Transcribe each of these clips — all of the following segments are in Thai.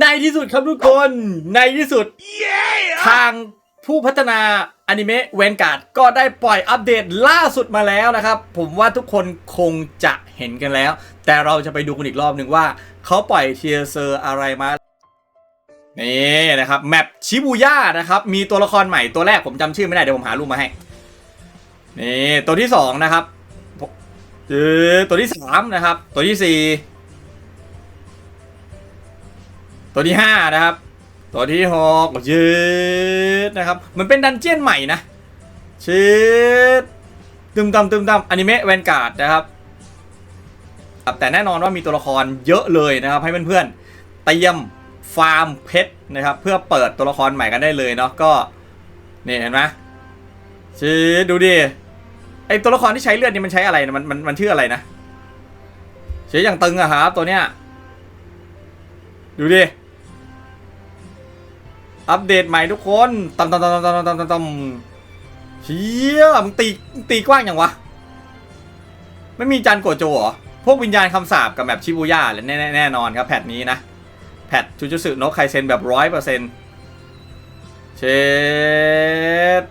ในที่สุดครับทุกคน ในที่สุดทางผู้พัฒนาอนิเมะเวนการ์ดก็ได้ปล่อยอัปเดตล่าสุดมาแล้วนะครับ ผมว่าทุกคนคงจะเห็นกันแล้ว แต่เราจะไปดูกันอีกรอบหนึ่งว่า เขาปล่อยเทียเซอร์อะไรมา นี่นะครับ แมปชิบูย่านะครับ มีตัวละครใหม่ตัวแรกผมจำชื่อไม่ได้ เดี๋ยวผมหารูปมาให้ นี่ ตัวที่สองนะครับเออตัวที่สามนะครับตัวที่สี่ ตัวที่ห้านะครับ ตัวที่หกยืดนะครับมันเป็นดันเจียนใหม่นะชืดตึมตำตึมตำอนิเมะแวนการ์ดนะครับแต่แน่นอนว่ามีตัวละครเยอะเลยนะครับ ให้เพื่อนๆเตรียมฟาร์มเพชรนะครับ เพื่อเปิดตัวละครใหม่กันได้เลยเนาะก็นี่เห็นไหมชืดดูดิไอตัวละครที่ใช้เลือดนี่มันใช้อะไรนะมันมันมันชื่ออะไรนะใช้อย่างตึงอะครับตัวเนี้ย ดูดิ อัปเดตใหม่ทุกคนตำตำตำตำตำตำตำตำเชี่ยมึงตีมึงตีกว้างอย่างวะ ไม่มีจานโกโจเหรอ พวกวิญญาณคำสาปกับแบบชิบูย่าและแน่แน่นอนครับแพทนี้นะ แพทจูจูสึโนะไคเซนแบบร้อยเปอร์เซ็นต์เชด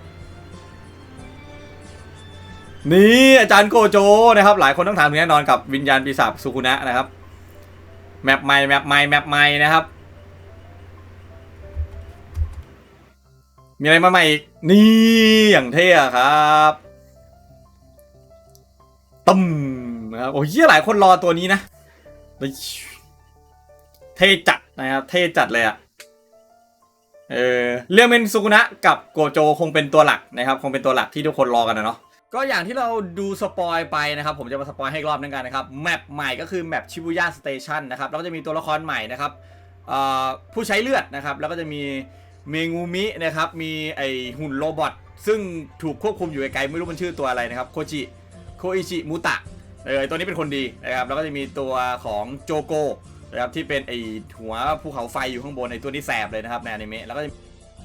นี่อาจารย์โกโจนะครับ หลายคนต้องถามถึงแน่นอนกับวิญญาณปีศาจสุคุนะนะครับ แมปใหม่แมปใหม่แมปใหม่นะครับ มีอะไรมาใหม่อีกนี่อย่างเท่ครับตึมนะครับโอ้ยเหี้ยหลายคนรอตัวนี้นะเท่จัดนะครับเท่จัดเลยอะเออเรื่องเป็นสุกุนะกับโกโจคงเป็นตัวหลักนะครับ คงเป็นตัวหลักที่ทุกคนรอกันนะเนาะ ก็อย่างที่เราดูสปอยไปนะครับ ผมจะมาสปอยให้รอบนึงกันนะครับแมปใหม่ก็คือแมปชิบุย่าสเตชันนะครับแล้วก็จะมีตัวละครใหม่นะครับผู้ใช้เลือดนะครับ แล้วก็จะมีเมงูมินะครับ มีไอหุ่นโรบอทซึ่งถูกควบคุมอยู่ไกลๆไม่รู้มันชื่อตัวอะไรนะครับโคจิโคอิชิมุตะเออตัวนี้เป็นคนดีนะครับ แล้วก็จะมีตัวของโจโกนะครับที่เป็นไอหัวภูเขาไฟอยู่ข้างบนไอตัวนี้แสบเลยนะครับในอนิเมะแล้วก็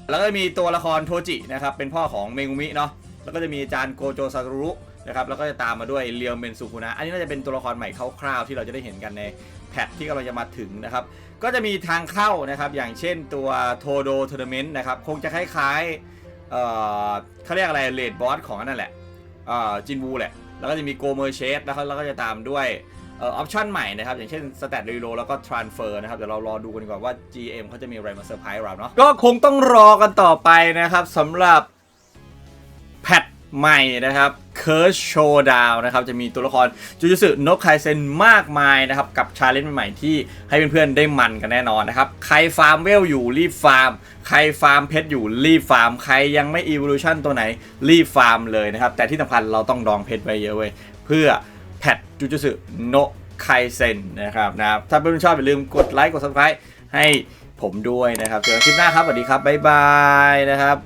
แล้วก็มีตัวละครโทจินะครับเป็นพ่อของเมงูมิเนาะ แล้วก็จะมีอาจารย์โกโจซากุรุนะครับแล้วก็จะตามมาด้วยเรียวเมนซูคุนะอันนี้น่าจะเป็นตัวละครใหม่คร่าวๆที่เราจะได้เห็นกันในแพทที่กำลังจะมาถึงนะครับ ก็จะมีทางเข้านะครับ อย่างเช่นตัวโทโดทัวร์นาเมนต์นะครับ คงจะคล้ายๆเอ่อเขาเรียกอะไรเลดบอสของนั่นแหละเอ่อจินวูแหละ แล้วก็จะมีโกเมอร์เชสแล้วแล้วก็จะตามด้วยเอ่อออปชั่นใหม่นะครับ อย่างเช่นสแตทรีโลแล้วก็ทรานเฟอร์นะครับ เดี๋ยวเรารอดูกันดีกว่าว่า GM เขาจะมีอะไรมาเซอร์ไพรส์เราเนาะก็คงต้องรอกันต่อไปนะครับสำหรับ ใหม่นะครับ Curse Showdown นะครับจะมีตัวละครจูจูสึนกไคเซนมากมายนะครับกับชาเลนจ์ใหม่ๆที่ให้เพื่อนๆได้มันกันแน่นอนนะครับใครฟาร์มเวลอยู่รีบฟาร์ม ใครฟาร์มเพชรอยู่รีบฟาร์ม ใครยังไม่ Evolution ตัวไหนรีบฟาร์มเลยนะครับแต่ที่สำคัญเราต้องดองเพชรไว้เยอะเว้ยเพื่อแพทจูจูสึโนะไคเซนนะครับนะครับถ้าเพื่อนๆชอบอย่าลืมกดไลค์กด subscribe ให้ผมด้วยนะครับเจอกันคลิปหน้าครับสวัสดีครับบ๊ายบายนะครับ